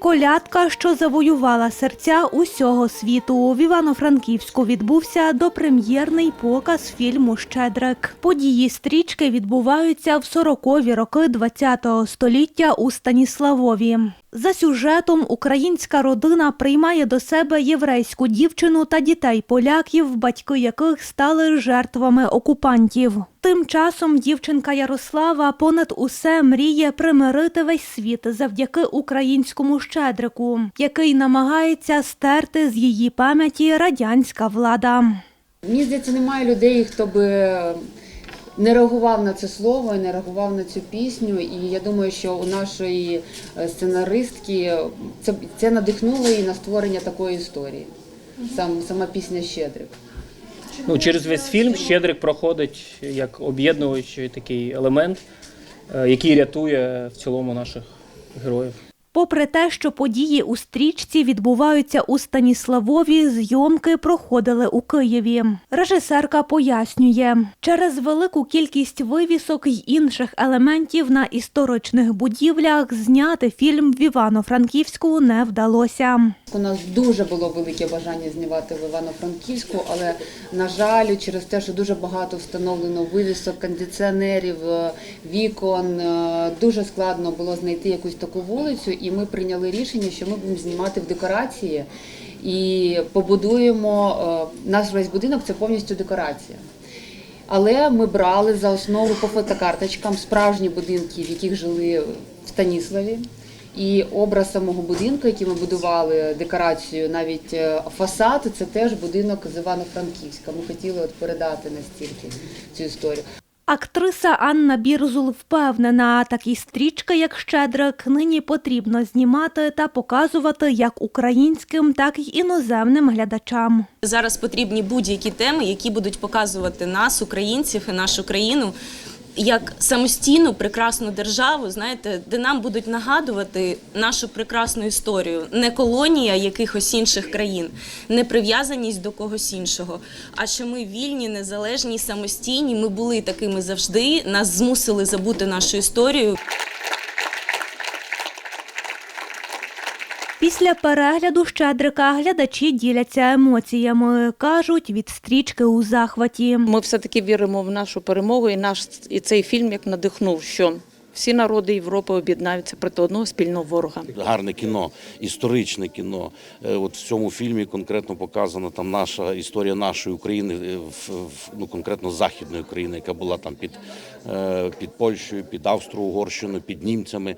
Колядка, що завоювала серця усього світу. В Івано-Франківську відбувся допрем'єрний показ фільму Щедрик. Події стрічки відбуваються в 40-ві роки ХХ століття у Станіславові. За сюжетом українська родина приймає до себе єврейську дівчину та дітей поляків, батьки яких стали жертвами окупантів. Тим часом дівчинка Ярослава понад усе мріє примирити весь світ завдяки українському щедрику, який намагається стерти з її пам'яті радянська влада. Мені здається, немає людей, хто би не реагував на це слово і не реагував на цю пісню. І я думаю, що у нашої е, сценаристки це, це надихнуло її на створення такої історії. Сам, сама пісня Щедрик. Ну, через весь фільм Щедрик проходить як об'єднуючий такий елемент, е, який рятує в цілому наших героїв. Попри те, що події у стрічці відбуваються у Станіславові, зйомки проходили у Києві. Режисерка пояснює, через велику кількість вивісок й інших елементів на історичних будівлях зняти фільм в Івано-Франківську не вдалося. У нас дуже було велике бажання знімати в Івано-Франківську, але на жаль, через те, що дуже багато встановлено вивісок, кондиціонерів, е, вікон, е, дуже складно було знайти якусь таку вулицю, і ми прийняли рішення, що ми будемо знімати в декорації і побудуємо е, наш весь будинок. Це повністю декорація. Але ми брали за основу по фотокарточкам справжні будинки, в яких жили в Станіславі. І образ самого будинку, який ми будували, декорацію, навіть е, фасад, це теж будинок з Івано-Франківська. Ми хотіли от передати настільки цю історію. Актриса Анна Бірзул впевнена, такі стрічки, як Щедрик, нині потрібно знімати та показувати як українським, так й іноземним глядачам. Зараз потрібні будь-які теми, які будуть показувати нас, українців і нашу країну. Як самостійну прекрасну державу, знаєте, де нам будуть нагадувати нашу прекрасну історію, не колонія якихось інших країн, не прив'язаність до когось іншого. А що ми вільні, незалежні, самостійні. Ми були такими завжди. Нас змусили забути нашу історію. Після перегляду Щедрика глядачі діляться емоціями. Кажуть, від стрічки у захваті. Ми все-таки віримо в нашу перемогу, і наш і цей фільм як надихнув, що всі народи Європи об'єднаються проти одного спільного ворога. гарне кіно, історичне кіно. Е, От в цьому фільмі конкретно показана там наша історія нашої України, е, ну конкретно західної України, яка була там під, е, під Польщею, під Австро-Угорщиною, під німцями,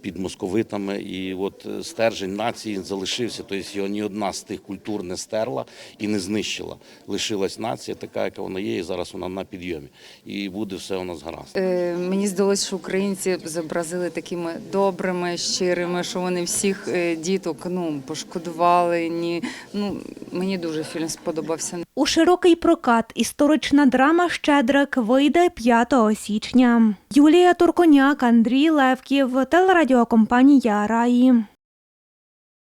під московитами. І от стержень нації залишився. Тобто його ні одна з тих культур не стерла і не знищила. Лишилась нація, така, яка вона є, і зараз вона на підйомі. І буде все у нас гаразд. Е, Мені здалося, що українці зобразили такими добрими, щирими, що вони всіх е, діток ну, пошкодували. Ні, ну, мені дуже фільм сподобався. У широкий прокат історична драма Щедрик вийде 5 січня. Юлія Турконяк, Андрій Левків, телерадіокомпанія Раї.